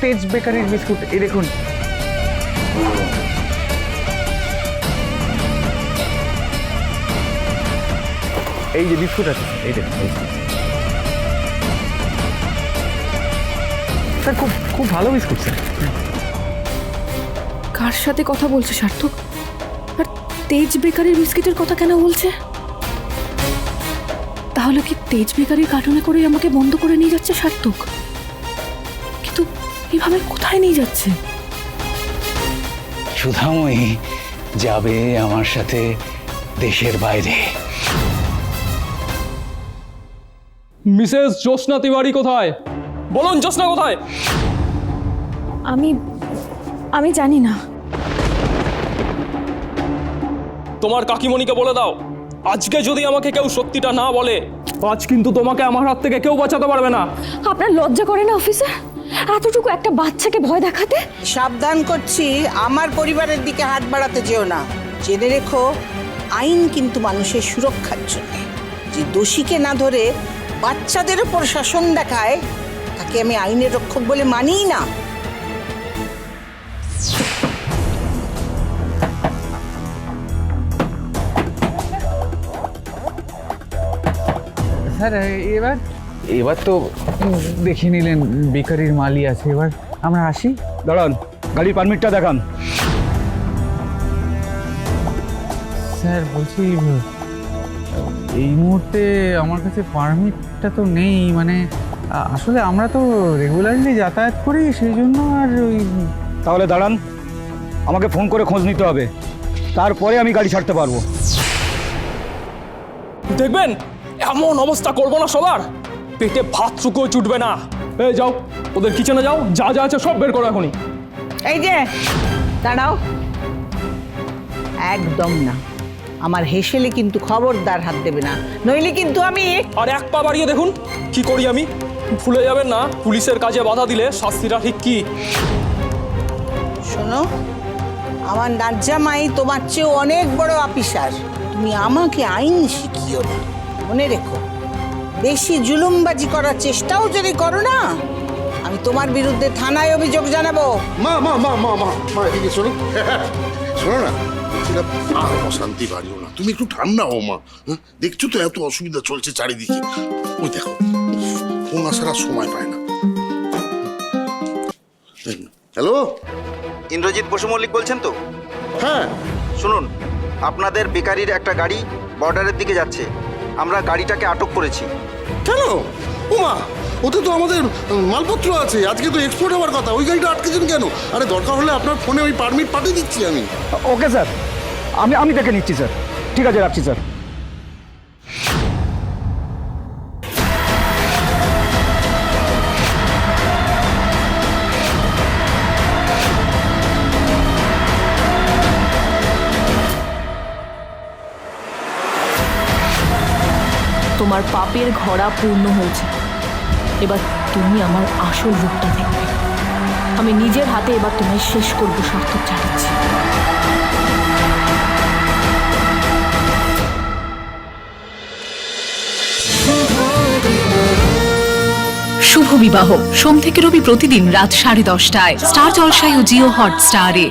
তেজ বেকারির বিস্কুট, এই দেখুন। এই যে বিস্কুট আছে, এই দেখুন স্যার, খুব খুব ভালো বিস্কুট, স্যার। কার সাথে কথা বলছে, সার্থক? আর তেজ বেকারির বিস্কিটের কথা কেন বলছে? তাহলে কি তেজ বেকারির কার্টুনে করে আমাকে বন্ধ করে নিয়ে যাচ্ছে সার্থক? এভাবে কোথায় নিয়ে যাচ্ছে? সুধাময়ী যাবে আমার সাথে দেশের বাইরে। মিসেস জ্যোৎস্না তিওয়ারি কোথায়? বলুন জ্যোৎস্না কোথায়? আমি আমি জানি না। তোমার কাকিমণিকে বলে দাও আজকে যদি আমাকে কেউ সত্যিটা না বলে আজ কিন্তু তোমাকে আমার হাত থেকে কেউ বাঁচাতে পারবে না। আপনার লজ্জা করে না অফিসার? এতটুকু একটা বাচ্চাকে ভয় দেখাতে? সাবধান করছি আমার পরিবারের দিকে হাত বাড়াতে যেও না। জেনে রেখো আইন কিন্তু মানুষের সুরক্ষার জন্য। যে দোষীকে না ধরে বাচ্চাদের উপর শাসন দেখায় তাকে আমি আইনের রক্ষক বলে মানিই না। স্যার এবার এবার তো দেখে নিলেন বেকারির মালই আছে। এবার আমরা আসি। দাঁড়ান গাড়ির পারমিটটা দেখান। স্যার বলছি এই মুহূর্তে আমার কাছে পারমিটটা তো নেই মানে আসলে আমরা তো রেগুলারলি যাতায়াত করি সেই জন্য আর ওই তাহলে দাঁড়ান আমাকে ফোন করে খোঁজ নিতে হবে। তারপরে আমি গাড়ি ছাড়তে পারব। দেখবেন এমন অবস্থা করব না সবার। পেটে ভাত চুকো চুটবে না। এই যাও ওদের কিচেনে যাও যা যা আছে সব বের করো এখনই। এই যে দাঁড়াও। একদম না। আমার হেসেলে কিন্তু খবরদার হাত দেবে না। নইলে কিন্তু আমি আর এক পা বাড়িয়ে দেখুন কি করি আমি? ভুলে যাবেন না পুলিশের কাজে বাধা দিলে শাস্তিটা ঠিক কি? শোনো আমার নাজ্জামাই তোমার চেয়ে অনেক বড় অফিসার তুমি আমাকে আইন শিখিও না। মনে রেখো। বেশি জুলুমবাজি করার চেষ্টাও যদি করো না আমি তোমার বিরুদ্ধে থানায় অভিযোগ জানাব। মা মা মা মা মা মা এদিকে শোনো শোনো না আর অশান্তি বাড়িও না। তুমি একটু ঠান্ডা হও মা হ্যাঁ? দেখছ তো এত অসুবিধা চলছে চারিদিকে। ওই দেখো ফোন আসার সময় পায় না। হ্যালো? ইন্দ্রজিৎ বসু মল্লিক বলছেন তো? হ্যাঁ। শুনুন আপনাদের বেকারির একটা গাড়ি বর্ডারের দিকে যাচ্ছে। আমরা গাড়িটাকে আটক করেছি। কেন? উমা ওতে তো আমাদের মালপত্র আছে। আজকে তো এক্সপোর্ট হওয়ার কথা। ওই গাড়িটা আটকেছেন কেন? আরে দরকার হলে আপনার ফোনে ওই পারমিট পাঠিয়ে দিচ্ছি আমি। Okay sir. আমি আমি দেখে নিচ্ছি স্যার। ঠিক আছে রাখছি স্যার। তোমার পাপের ঘোড়া পূর্ণ হয়েছে। এবার তুমি আমার আসল রূপটা দেখবে। আমি নিজের হাতে এবার তোমায় শেষ করব সার্থক চালাচ্ছি শুভ বিবাহ। সোম থেকে রবি প্রতিদিন রাত সাড়ে দশটায়। স্টার জলসায় ও জিও হটস্টারে।